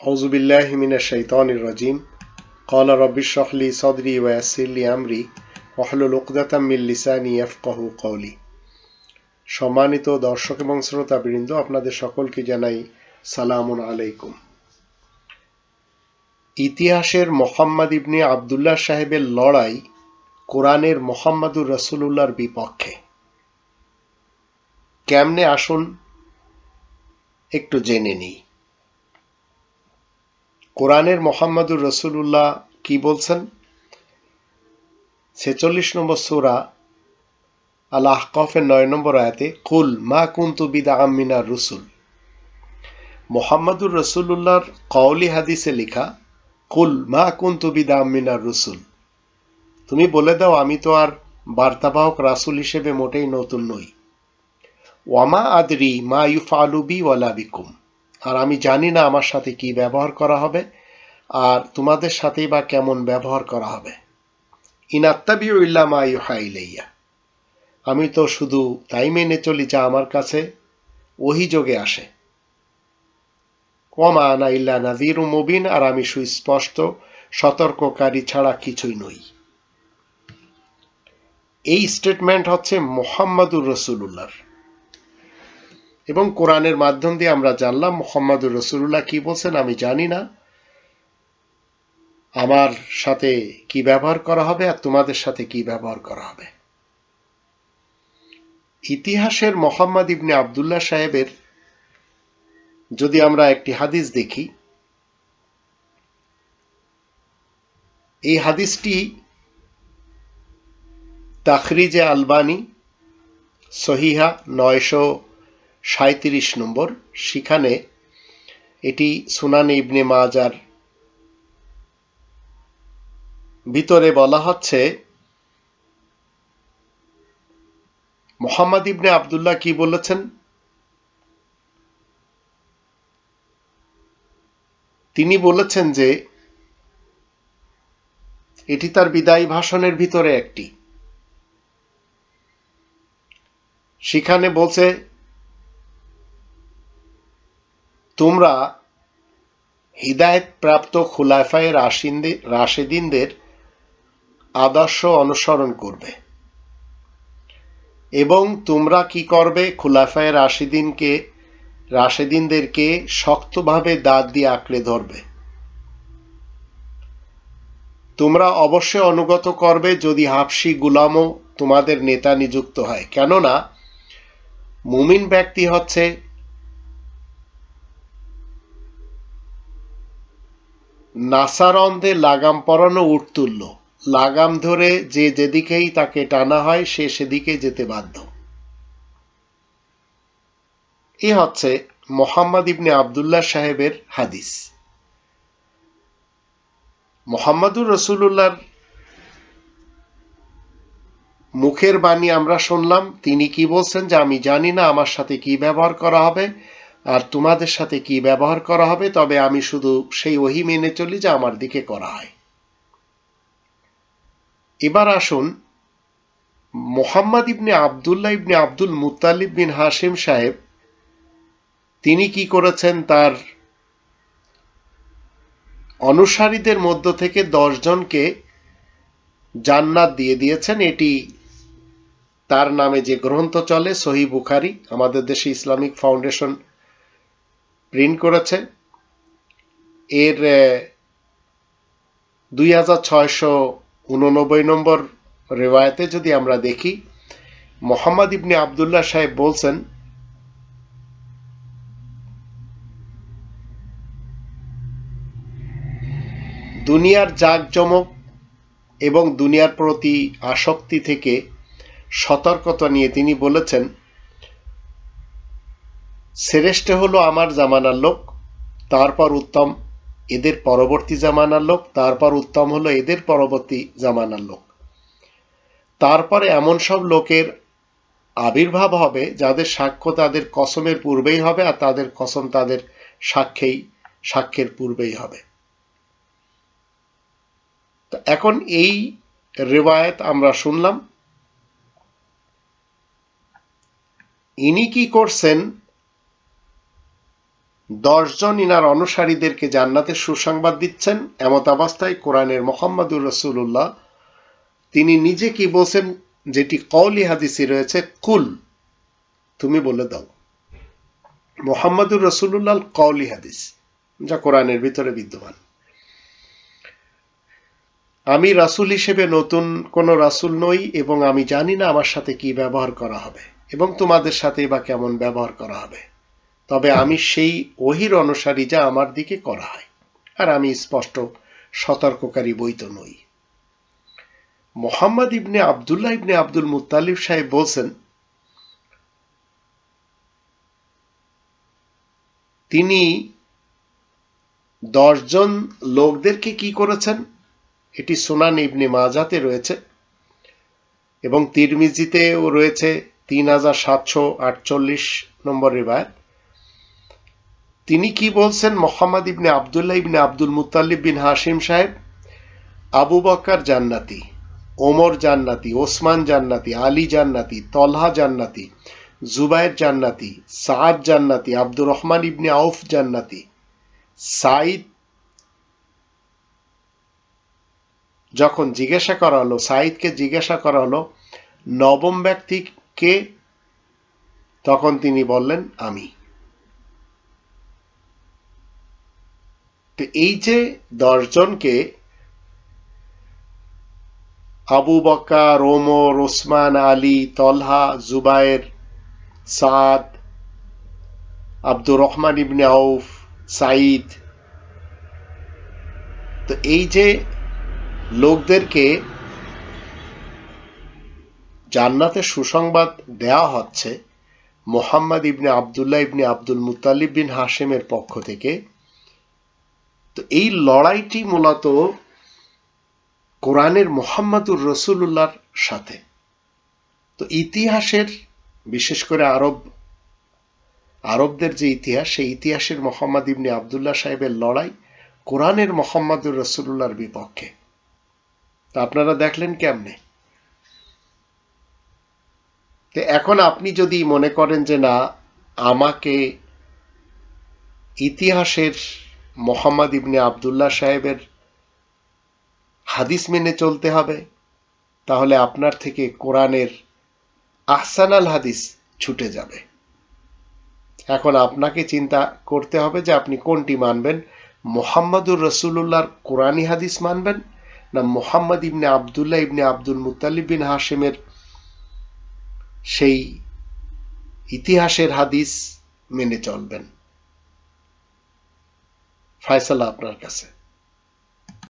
أعوذ بالله من الشيطان الرجيم قال رب اشرح لي صدري ويسر لي أمري واحلل عقدة من লিসানি ইয়াফকাহু কওলি সম্মানিত দর্শক এবং শ্রোতাবৃন্দ আপনাদের সকলকে জানাই সালামুন আলাইকুম ইতিহাসের মোহাম্মদ ইবনে আবদুল্লাহ সাহেবের লড়াই কোরআনের মোহাম্মদুর রসুলুল্লাহর বিপক্ষে কেমনে আসুন একটু জেনে নিই কোরআনের মোহাম্মদুর রসুল্লাহ কি বলছেন? ছেচল্লিশ নম্বর সুরা আল আহকফের নয় নম্বর আয়াতে, কুল মা কুন্তু বিদা আমিনার রসুল। মোহাম্মদুর রসুল্লাহর কওলি হাদিসে লেখা, কুল মা কুন্তু বিদা আমিনার রসুল। তুমি বলে দাও, আমি তো আর বার্তাবাহক রাসুল হিসেবে মোটেই নতুন নই। ওয়ামা আদরি মা ইউফালুবি ওয়ালা বিকুম। আর আমি জানি না আমার সাথে কি ব্যবহার করা হবে, আর তোমাদের সাথেই বা কেমন ব্যবহার করা হবে। ইনাত্তাবিউ ইল্লা মা ইউহা ইলাইয়া। আমি তো শুধু তাই মেনে চলি যা আমার কাছে অভিযোগে আসে। ওমা আনা ইল্লা নাজির মুবিন, আর আমি সুস্পষ্ট, সতর্ককারী ছাড়া কিছুই নই। এই স্টেটমেন্ট হচ্ছে মোহাম্মদুর রসুল্লাহর এবং কোরআনের মাধ্যম দিয়ে আমরা জানলাম মোহাম্মদুর রসুল্লাহ কি বলছেন আমি জানি না। আমার সাথে কি ব্যবহার করা হবে আর তোমাদের সাথে কি ব্যবহার করা হবে। ইতিহাসের মোহাম্মদ ইবনে আবদুল্লাহ সাহেবের যদি আমরা একটি হাদিস দেখি, এই হাদিসটি তাখরিজে আলবানি সহিহা নয়শো সাঁত্রিশ নম্বর। সেখানে এটি সুনান ইবনে মাজার ভিতরে বলা হচ্ছে, মোহাম্মদ ইবনে আবদুল্লাহ কি বলেছেন? তিনি বলেছেন যে, এটি তার বিদায়ী ভাষণের ভিতরে একটি। সেখানে বলছে তোমরা হৃদায়ত প্রাপ্ত খুলাফায় রাশেদিনদের আদর্শ অনুসরণ করবে। এবং তোমরা কি করবে? খুলাফায় রাশিদিনকে, রাশেদিনদেরকে শক্তভাবে দাঁত দিয়ে আঁকড়ে ধরবে। তোমরা অবশ্যই অনুগত করবে যদি হাফসি গুলামও তোমাদের নেতা নিযুক্ত হয়। কেননা, মুমিন ব্যক্তি হচ্ছে নাসারন্ধে লাগাম পরানো উঠতুল্য লাগাম ধরে যে যেদিকেই তাকে টানা হয়, সে সেদিকে যেতে বাধ্য। এ হচ্ছে মোহাম্মদ ইবনে আবদুল্লাহ সাহেবের হাদিস। মোহাম্মদুর রসুল্লাহর মুখের বাণী আমরা শুনলাম, তিনি কি বলছেন যে, আমি জানি না আমার সাথে কি ব্যবহার করা হবে। আর তোমাদের সাথে কি ব্যবহার করা হবে, তবে আমি শুধু সেই ওহি মেনে চলি যা আমার দিকে করা হয়। এবার আসুন মোহাম্মদ ইবনে আবদুল্লাহ ইবনে আব্দুল মুতালিব বিন হাসিম সাহেব, তিনি কি করেছেন তার অনুসারীদের মধ্য থেকে দশজনকে জান্নাত দিয়ে দিয়েছেন। এটি তার নামে যে গ্রন্থ চলে সহি বুখারি, আমাদের দেশে ইসলামিক ফাউন্ডেশন প্রিন্ট করেছে। এর দুই হাজার ছয়শো উননব্বই নম্বর রেওয়ায়তে যদি আমরা দেখি, মোহাম্মদ ইবনে আবদুল্লাহ সাহেব বলছেন, দুনিয়ার জাঁকজমক এবং দুনিয়ার প্রতি আসক্তি থেকে সতর্কতা নিয়ে তিনি বলেছেন শ্রেষ্ঠ হলো আমার জামানার লোক, তারপর উত্তম এদের পরবর্তী জামানার লোক, তারপর উত্তম হলো এদের পরবর্তী জামানার লোক। তারপরে এমন সব লোকের আবির্ভাব হবে যাদের সাক্ষ্য তাদের কসমের পূর্বেই হবে আর তাদের কসম তাদের সাক্ষ্যেই, সাক্ষ্যের পূর্বেই হবে। এখন এই রেওয়ায়ত আমরা শুনলাম। ইনি কি করছেন? দশজন ইনার অনুসারীদেরকে জান্নাতের সুসংবাদ দিচ্ছেন। এমত অবস্থায় কোরআনের মোহাম্মদুর রসুল্লাহ তিনি নিজে কি বলছেন? যেটি কৌলি হাদিসি রয়েছে, কুল, তুমি বলে দাও। মোহাম্মদুর রসুল্লাহ কৌলি হাদিস, যা কোরআনের ভিতরে বিদ্যমান। আমি রাসুল হিসেবে নতুন কোন রাসুল নই এবং আমি জানি না আমার সাথে কি ব্যবহার করা হবে এবং তোমাদের সাথে বা কেমন ব্যবহার করা হবে। তবে আমি সেই ওহির অনুসারী যা আমার দিকে করা হয়, আর আমি স্পষ্ট সতর্ককারী বৈত নই। মোহাম্মদ ইবনে আবদুল্লাহ ইবনে আব্দুল মুতালিব সাহেব বলছেন, তিনি দশজন লোকদেরকে কি করেছেন? এটি সোনান ইবনে মাজাতে রয়েছে এবং তিরমিজিতেও রয়েছে তিন হাজার সাতশো আটচল্লিশ নম্বর রেবায়ত। তিনি কি বলছেন? মোহাম্মদ ইবনে আবদুল্লাহ ইবনে আব্দুল মুতাল্লিব বিন হাসিম সাহেব। আবু বক্কর জান্নাতি, ওমর জান্নাতি, ওসমান জান্নাতি, আলী জান্নাতি, তলহা জান্নাতি, জুবায়ের জান্নাতি, সাদ জান্নাতি, আব্দুর রহমান ইবনে আউফ জান্নাতি সাইদ যখন জিজ্ঞাসা করা হলো সাইদকে জিজ্ঞাসা করা হলো, নবম ব্যক্তি কে তখন তিনি বললেন, আমি। তো এই যে দশজনকে আবু বক্কার Omar, Osman, Ali, Talha, Zubair, Saad, Abdur Rahman ibn Auf Saeed তো এই যে লোকদেরকে জান্নাতের সুসংবাদ দেয়া হচ্ছে, মোহাম্মদ ইবনে আবদুল্লাহ ইবনে আব্দুল মুতালিব বিন হাসেমের পক্ষ থেকে তো এই লড়াইটি মূলত কোরআনের মোহাম্মদুর রসুল্লাহর সাথে। তো ইতিহাসের, বিশেষ করে আরব, আরবদের যে ইতিহাস, সেই ইতিহাসের মোহাম্মদ ইবনে আবদুল্লাহ সাহেবের লড়াই কোরআনের মোহাম্মদুর রসুল্লাহর বিপক্ষে। তা আপনারা দেখলেন কেমনে? তো এখন আপনি যদি মনে করেন যে না, আমাকে ইতিহাসের মোহাম্মদ ইবনে আবদুল্লাহ সাহেবের হাদিস মেনে চলতে হবে। তাহলে আপনার থেকে কোরআনের আহসানাল হাদিস ছুটে যাবে। এখন আপনাকে চিন্তা করতে হবে যে আপনি কোনটি মানবেন? মোহাম্মদুর রসুল্লাহর কোরআনী হাদিস মানবেন না মোহাম্মদ ইবনে আবদুল্লাহ ইবনে আব্দুল মুতালিব বিন হাসিমের সেই ইতিহাসের হাদিস মেনে চলবেন? ফয়সালা আপনার কাছে